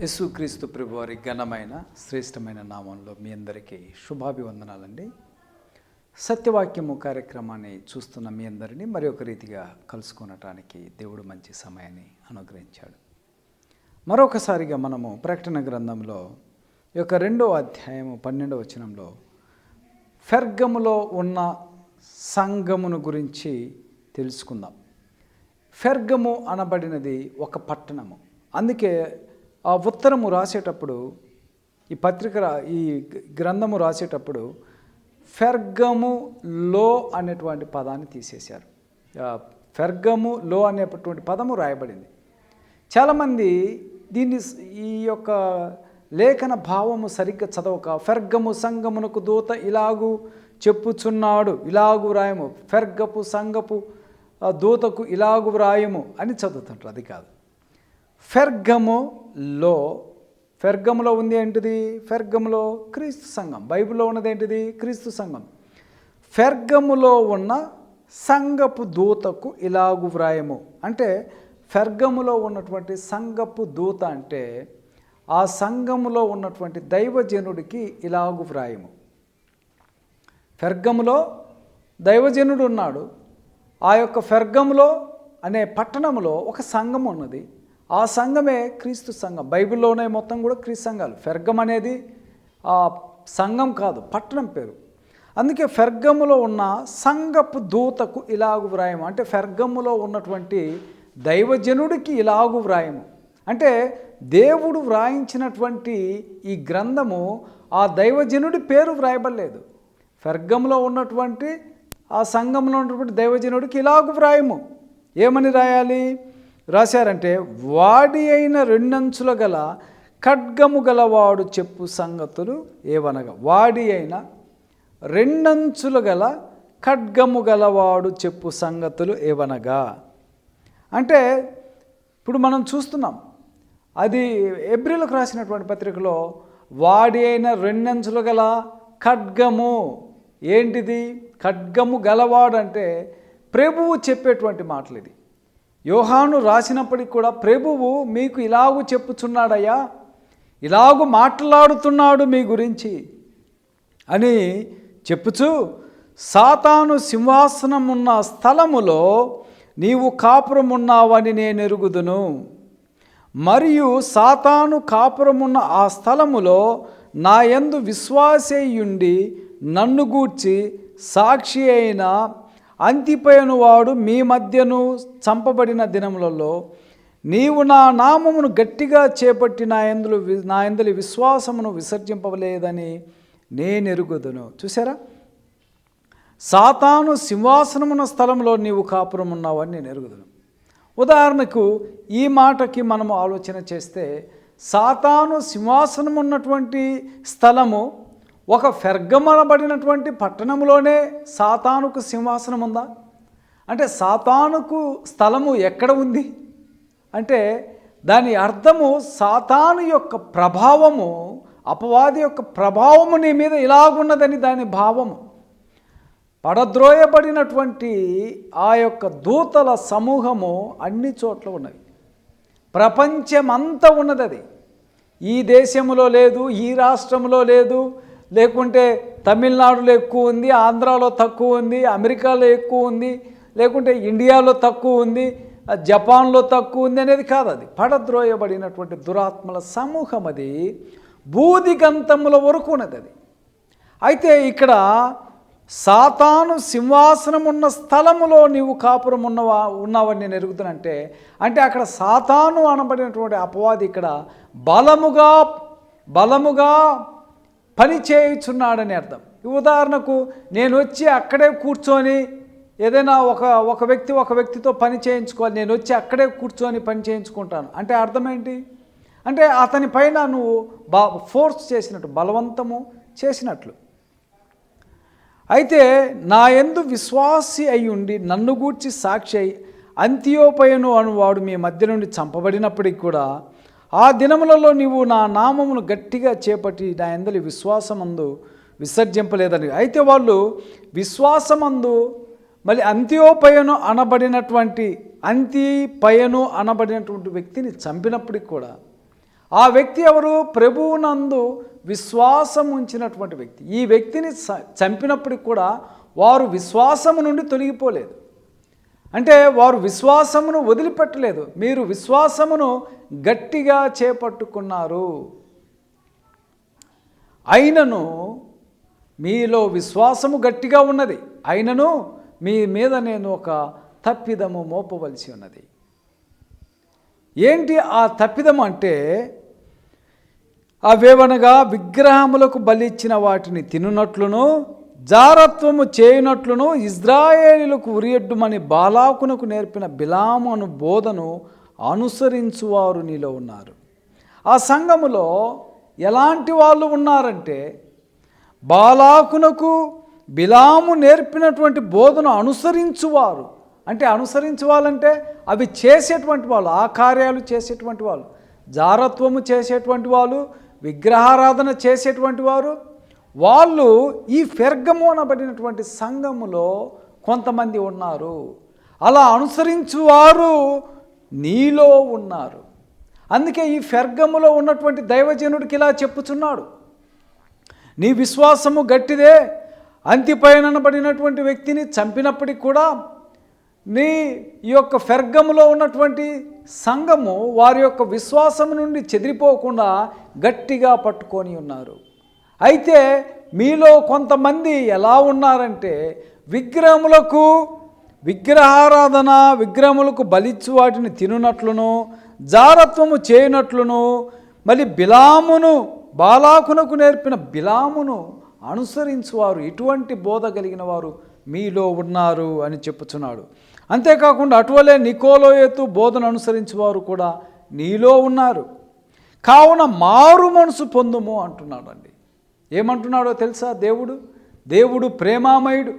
యేసుక్రీస్తు ప్రభువారి ఘనమైన శ్రేష్టమైన నామంలో మీ అందరికీ శుభాభివందనాలండి. సత్యవాక్యము కార్యక్రమాన్ని చూస్తున్న మీ అందరినీ మరి ఒక రీతిగా కలుసుకొనటానికి దేవుడు మంచి సమయాన్ని అనుగ్రహించాడు. మరొకసారిగా మనము ప్రకటన గ్రంథంలో ఈ యొక్క రెండో అధ్యాయము పన్నెండవ వచనంలో ఫెర్గములో ఉన్న సంఘమును గురించి తెలుసుకుందాం. ఫెర్గము అనబడినది ఒక పట్టణము. అందుకే ఆ ఉత్తరము రాసేటప్పుడు ఈ పత్రిక ఈ గ్రంథము రాసేటప్పుడు ఫెర్గము లో అనేటువంటి పదాన్ని తీసేశారు. ఫెర్గము లో అనేటువంటి పదము రాయబడింది. చాలామంది దీన్ని ఈ యొక్క లేఖన భావము సరిగ్గా చదవక ఫెర్గము సంగమునకు దూత ఇలాగు చెప్పుచున్నాడు ఇలాగు వ్రాయము. ఫెర్గపు సంగపు దూతకు ఇలాగు వ్రాయము అని చదువుతుంటారు. అది కాదు. ఫెర్గములో ఫెర్గములో ఉంది ఏంటిది? ఫెర్గములో క్రీస్తు సంఘం. బైబిల్లో ఉన్నది ఏంటిది? క్రీస్తు సంఘం. ఫెర్గములో ఉన్న సంగపు దూతకు ఇలాగు వ్రాయము. అంటే ఫెర్గములో ఉన్నటువంటి సంగపు దూత అంటే ఆ సంఘములో ఉన్నటువంటి దైవజనుడికి ఇలాగు వ్రాయము. ఫెర్గములో దైవజనుడు ఉన్నాడు. ఆ యొక్క ఫెర్గములో అనే పట్టణంలో ఒక సంఘం ఉన్నది. ఆ సంఘమే క్రీస్తు సంఘం. బైబిల్లోనే మొత్తం కూడా క్రీస్తు సంఘాలు. ఫెర్గం అనేది ఆ సంఘం కాదు పట్టణం పేరు. అందుకే ఫెర్గములో ఉన్న సంఘపు దూతకు ఇలాగు వ్రాయము. అంటే ఫెర్గములో ఉన్నటువంటి దైవజనుడికి ఇలాగు వ్రాయము. అంటే దేవుడు వ్రాయించినటువంటి ఈ గ్రంథము ఆ దైవజనుడి పేరు వ్రాయబడలేదు. ఫెర్గంలో ఉన్నటువంటి ఆ సంఘంలో ఉన్నటువంటి దైవజనుడికి ఇలాగు వ్రాయము. ఏమని రాయాలి? రాశారంటే వాడి అయిన రెండంచుల గల ఖడ్గము గలవాడు చెప్పు సంగతులు ఏవనగా వాడి అయిన రెండంచులు గల ఖడ్గము గలవాడు చెప్పు సంగతులు ఏవనగా. అంటే ఇప్పుడు మనం చూస్తున్నాం అది ఏప్రిల్కి రాసినటువంటి పత్రికలో వాడి అయిన రెండంచులు గల ఖడ్గము. ఏంటిది? ఖడ్గము గలవాడు అంటే ప్రభువు చెప్పేటువంటి మాటలు ఇది యోహాను రాసినప్పటికి కూడా ప్రభువు మీకు ఇలాగూ చెప్పుచున్నాడయ్యా ఇలాగు మాట్లాడుతున్నాడు మీ గురించి అని చెప్పుచు సాతాను సింహాసనమున్న స్థలములో నీవు కాపురమున్నావని నేను ఎరుగుదును. మరియు సాతాను కాపురమున్న ఆ స్థలములో నా యందు విశ్వాసేయుండి నన్ను గూర్చి సాక్షి అయిన అంతిపోయిన వాడు మీ మధ్యను చంపబడిన దినములలో నీవు నా నామమును గట్టిగా చేపట్టి నా ఎందులు నా ఎందులి విశ్వాసమును విసర్జింపలేదని నేను ఎరుగుదును చూసారా సాతాను సింహాసనమున్న స్థలంలో నీవు కాపురం ఉన్నావని నేను ఎరుగుదును ఉదాహరణకు ఈ మాటకి మనము ఆలోచన చేస్తే సాతాను సింహాసనం ఉన్నటువంటి స్థలము ఒక ఫెర్గమనబడినటువంటి పట్టణంలోనే సాతానుకు సింహాసనం ఉందా అంటే సాతానుకు స్థలము ఎక్కడ ఉంది? అంటే దాని అర్థము సాతాను యొక్క ప్రభావము అపవాది యొక్క ప్రభావము నీ మీద ఇలాగున్నదని దాని భావము. పడద్రోయబడినటువంటి ఆ యొక్క దూతల సమూహము అన్ని చోట్ల ఉన్నవి ప్రపంచమంతా ఉన్నది అది ఈ దేశంలో లేదు ఈ రాష్ట్రంలో లేదు లేకుంటే తమిళనాడులో ఎక్కువ ఉంది ఆంధ్రాలో తక్కువ ఉంది అమెరికాలో ఎక్కువ ఉంది లేకుంటే ఇండియాలో తక్కువ ఉంది జపాన్లో తక్కువ ఉంది అనేది కాదు అది. పడద్రోయబడినటువంటి దురాత్మల సమూహం అది. బూదిగంతముల వరకు ఉన్నది అది. అయితే ఇక్కడ సాతాను సింహాసనం ఉన్న స్థలములో నీవు కాపురం ఉన్నవా ఉన్నావని నేను ఎరుగుతానంటే అంటే అక్కడ సాతాను అనబడినటువంటి అపవాది ఇక్కడ బలముగా బలముగా పని చేయుచున్నాడని అర్థం. ఉదాహరణకు నేను వచ్చి అక్కడే కూర్చొని ఏదైనా ఒక ఒక వ్యక్తి ఒక వ్యక్తితో పని చేయించుకోవాలి. నేను వచ్చి అక్కడే కూర్చొని పని చేయించుకుంటాను. అంటే అర్థం ఏంటి? అంటే అతని పైన నువ్వు బా ఫోర్స్ చేసినట్టు బలవంతము చేసినట్లు. అయితే నా ఎందు విశ్వాసి అయి ఉండి నన్ను గూర్చి సాక్షి అయి అంత్యోపయను అనువాడు మీ మధ్య నుండి చంపబడినప్పటికి కూడా ఆ దినములలో నీవు నా నామమును గట్టిగా చేపట్టి నా ఎందలి విశ్వాసమందు విసర్జింపలేదని. అయితే వాళ్ళు విశ్వాసమందు మళ్ళీ అంత్యోపయను అనబడినటువంటి అంతిపయను అనబడినటువంటి వ్యక్తిని చంపినప్పటికి కూడా ఆ వ్యక్తి ఎవరు? ప్రభువునందు విశ్వాసం ఉంచినటువంటి వ్యక్తి. ఈ వ్యక్తిని చ- చంపినప్పటికి కూడా వారు విశ్వాసము నుండి తొలగిపోలేదు. అంటే వారు విశ్వాసమును వదిలిపెట్టలేదు. మీరు విశ్వాసమును గట్టిగా చేపట్టుకున్నారు. అయినను మీలో విశ్వాసము గట్టిగా ఉన్నది. అయినను మీ మీద నేను ఒక తప్పిదము మోపవలసి ఉన్నది. ఏంటి ఆ తప్పిదం అంటే అవేవనగా విగ్రహములకు బలిచ్చిన వాటిని తినునట్లును జారత్వము చేయునట్లును ఇజ్రాయేలీలకు ఉరియడ్డుమని బాలాకునకు నేర్పిన బిలాము అను బోధను అనుసరించువారు నీలో ఉన్నారు. ఆ సంఘములో ఎలాంటి వాళ్ళు ఉన్నారంటే బాలాకునకు బిలాము నేర్పినటువంటి బోధను అనుసరించువారు. అంటే అనుసరించువాలంటే అవి చేసేటువంటి వాళ్ళు ఆ కార్యాలు చేసేటువంటి వాళ్ళు. జారత్వము చేసేటువంటి వాళ్ళు విగ్రహారాధన చేసేటువంటి వారు వాళ్ళు ఈ ఫెర్గము అనబడినటువంటి సంఘములో కొంతమంది ఉన్నారు. అలా అనుసరించువారు నీలో ఉన్నారు. అందుకే ఈ ఫెర్గములో ఉన్నటువంటి దైవజనుడికి ఇలా చెప్పుచున్నాడు. నీ విశ్వాసము గట్టిదే అంతిపైననబడినటువంటి వ్యక్తిని చంపినప్పటికి కూడా నీ ఈ యొక్క ఫెర్గములో ఉన్నటువంటి సంఘము వారి యొక్క విశ్వాసము నుండి చెదిరిపోకుండా గట్టిగా పట్టుకొని ఉన్నారు. అయితే మీలో కొంతమంది ఎలా ఉన్నారంటే విగ్రహములకు విగ్రహారాధన విగ్రహములకు బలిచ్చు వాటిని తినునట్లును జారత్వము చేయనట్లును మళ్ళీ బిలామును బాలాకునకు నేర్పిన బిలామును అనుసరించువారు ఇటువంటి బోధ కలిగిన వారు మీలో ఉన్నారు అని చెప్పుచున్నాడు. అంతేకాకుండా అటువలే నికోలోయతు బోధన అనుసరించేవారు కూడా నీలో ఉన్నారు. కావున మారు మనసు పొందుము అంటున్నాడండి. ఏమంటున్నాడో తెలుసా దేవుడు? దేవుడు ప్రేమామయుడు.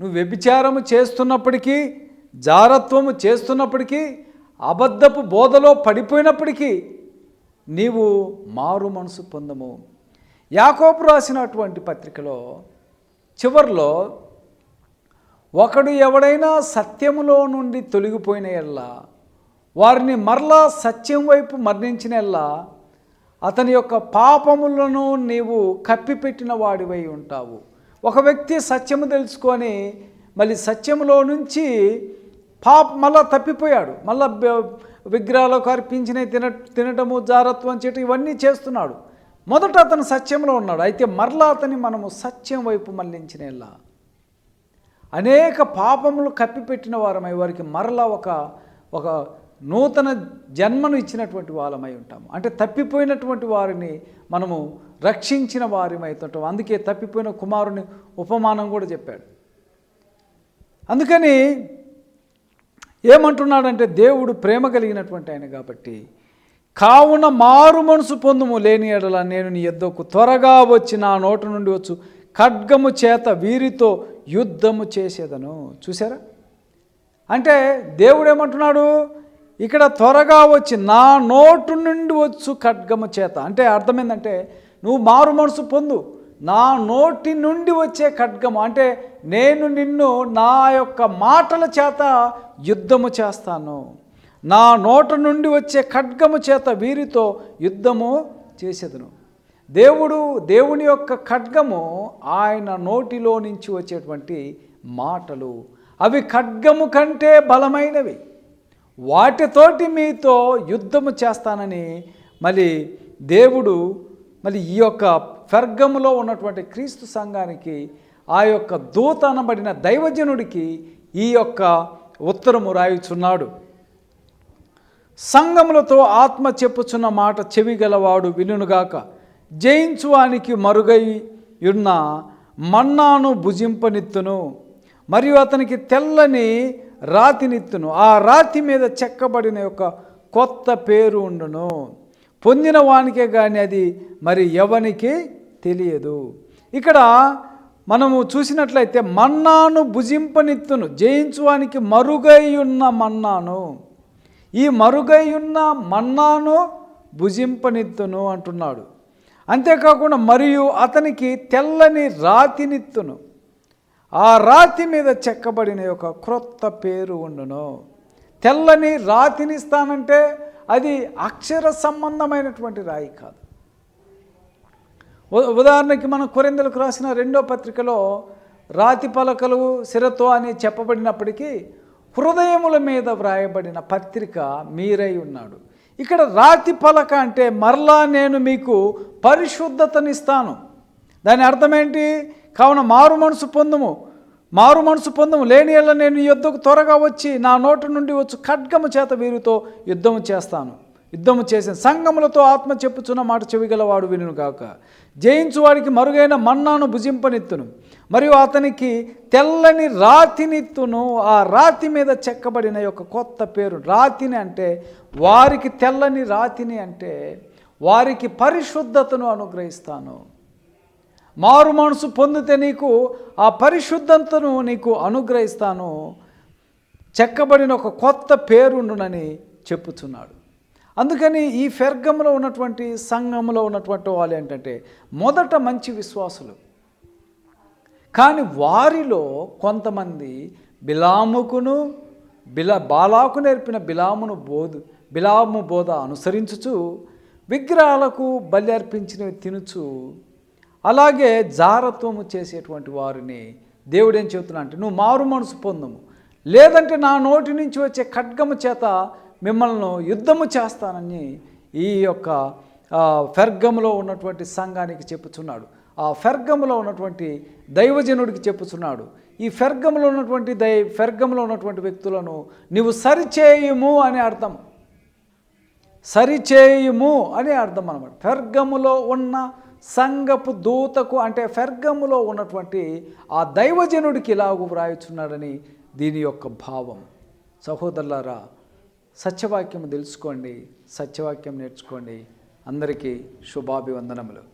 నువ్వు వ్యభిచారము చేస్తున్నప్పటికీ జారత్వము చేస్తున్నప్పటికీ అబద్ధపు బోధలో పడిపోయినప్పటికీ నీవు మారు మనసు పొందము. యాకోబు రాసినటువంటి పత్రికలో చివరిలో ఒకడు ఎవడైనా సత్యములో నుండి తొలగిపోయిన ఎల్లా వారిని మరలా సత్యం వైపు మరణించిన ఎల్లా అతని యొక్క పాపములను నీవు కప్పిపెట్టిన వాడివై ఉంటావు. ఒక వ్యక్తి సత్యము తెలుసుకొని మళ్ళీ సత్యములో నుంచి పాప మళ్ళా తప్పిపోయాడు. మళ్ళా విగ్రహాలకు అర్పించిన తిన తినటము జారత్వం చేయటం ఇవన్నీ చేస్తున్నాడు. మొదట అతను సత్యంలో ఉన్నాడు. అయితే మరలా అతని మనము సత్యం వైపు మళ్ళించిన అనేక పాపములు కప్పిపెట్టిన వారమై వారికి మరలా ఒక ఒక నూతన జన్మను ఇచ్చినటువంటి వాళ్ళమై ఉంటాము. అంటే తప్పిపోయినటువంటి వారిని మనము రక్షించిన వారిమైతుంటాం అందుకే తప్పిపోయిన కుమారుని ఉపమానం కూడా చెప్పాడు. అందుకని ఏమంటున్నాడంటే దేవుడు ప్రేమ కలిగినటువంటి ఆయన కాబట్టి కావున మారు మనసు పొందుము లేని ఎడల నేను నీ ఎద్దకు త్వరగా వచ్చి నా నోట నుండి వచ్చు. ఖడ్గము చేత వీరితో యుద్ధము చేసేదను. చూసారా అంటే దేవుడు ఏమంటున్నాడు? ఇక్కడ త్వరగా వచ్చి నా నోటు నుండి వచ్చు ఖడ్గము చేత. అంటే అర్థమైందంటే నువ్వు మారు మనసు పొందు. నా నోటి నుండి వచ్చే ఖడ్గము. అంటే నేను నిన్ను నా యొక్క మాటల చేత యుద్ధము చేస్తాను. నా నోట నుండి వచ్చే ఖడ్గము చేత వీరితో యుద్ధము చేసేదను. దేవుడు దేవుని యొక్క ఖడ్గము ఆయన నోటిలో నుంచి వచ్చేటువంటి మాటలు. అవి ఖడ్గము కంటే బలమైనవి. వాటితోటి మీతో యుద్ధము చేస్తానని మళ్ళీ దేవుడు మళ్ళీ ఈ యొక్క ఫెర్గములో ఉన్నటువంటి క్రీస్తు సంఘానికి ఆ యొక్క దూత అనబడిన దైవజనుడికి ఈ యొక్క ఉత్తరము రాయుచున్నాడు. సంఘములతో ఆత్మ చెప్పుచున్న మాట చెవిగలవాడు వినుగాక జయించువానికి మరుగై ఉన్న మన్నాను భుజింపనిత్తును. మరియు అతనికి తెల్లని రాతినిత్తును ఆ రాతి మీద చెక్కబడిన యొక్క కొత్త పేరు ఉండును. పొందిన వానికే కానీ అది మరి ఎవనికి తెలియదు. ఇక్కడ మనము చూసినట్లయితే మన్నాను భుజింపనిత్తును జయించువానికి మరుగై ఉన్న మన్నాను. ఈ మరుగైయున్న మన్నాను భుజింపనిత్తును అంటున్నాడు. అంతేకాకుండా మరియు అతనికి తెల్లని రాతినిత్తును. ఆ రాతి మీద చెక్కబడిన ఒక క్రొత్త పేరు ఉండును. తెల్లని రాతినిస్తానంటే అది అక్షర సంబంధమైనటువంటి రాయి కాదు. ఉదాహరణకి మనం కొరిందలకు రాసిన రెండో పత్రికలో రాతి పలకలు సిరతో అని చెప్పబడినప్పటికీ హృదయముల మీద వ్రాయబడిన పత్రిక మీరై ఉన్నాడు. ఇక్కడ రాతి పలక అంటే మరలా నేను మీకు పరిశుద్ధతనిస్తాను. దాని అర్థం ఏంటి కావున మారు మనసు పొందుము. మారు మనసు పొందము. లేని ఎళ్ళ నేను యుద్ధకు త్వరగా వచ్చి నా నోటి నుండి వచ్చి ఖడ్గము చేత వీరితో యుద్ధము చేస్తాను. యుద్ధము చేసిన సంగములతో ఆత్మ చెప్పుచున్న మాట చెవిగలవాడు వినును కాక జయించు వాడికి మరుగైన మన్నాను భుజింపనిత్తును. మరియు అతనికి తెల్లని రాతినిత్తును. ఆ రాతి మీద చెక్కబడిన యొక్క కొత్త పేరు రాతిని అంటే వారికి తెల్లని రాతిని అంటే వారికి పరిశుద్ధతను అనుగ్రహిస్తాను. మారు మనసు పొందితే నీకు ఆ పరిశుద్ధతను నీకు అనుగ్రహిస్తాను. చెక్కబడిన ఒక కొత్త పేరుండునని చెప్పుచున్నాడు. అందుకని ఈ ఫెర్గంలో ఉన్నటువంటి సంఘంలో ఉన్నటువంటి వాళ్ళు ఏంటంటే మొదట మంచి విశ్వాసులు. కానీ వారిలో కొంతమంది బిలాముకును బిల బాలాకు నేర్పిన బిలామును బోధ బిలాము బోధ అనుసరించుచు విగ్రహాలకు బలి అర్పించినవి తినుచు అలాగే జారత్వము చేసేటువంటి వారిని దేవుడు ఏం చెబుతున్నా అంటే నువ్వు మారు మనసు పొందము. లేదంటే నా నోటి నుంచి వచ్చే ఖడ్గము చేత మిమ్మల్ని యుద్ధము చేస్తానని ఈ యొక్క ఫెర్గములో ఉన్నటువంటి సంఘానికి చెప్పుచున్నాడు. ఆ ఫెర్గములో ఉన్నటువంటి దైవజనుడికి చెప్పుచున్నాడు. ఈ ఫెర్గములో ఉన్నటువంటి దై ఫెర్గములో ఉన్నటువంటి వ్యక్తులను నీవు సరిచేయుము అని అర్థం. సరిచేయుము అని అర్థం అనమాట ఫెర్గములో ఉన్న సంగపు దూతకు అంటే ఫెర్గములో ఉన్నటువంటి ఆ దైవజనుడికి ఇలాగూ వ్రాయుచున్నాడని దీని యొక్క భావం. సహోదరులారా సత్యవాక్యం తెలుసుకోండి సత్యవాక్యం నేర్చుకోండి. అందరికీ శుభాభివందనములు.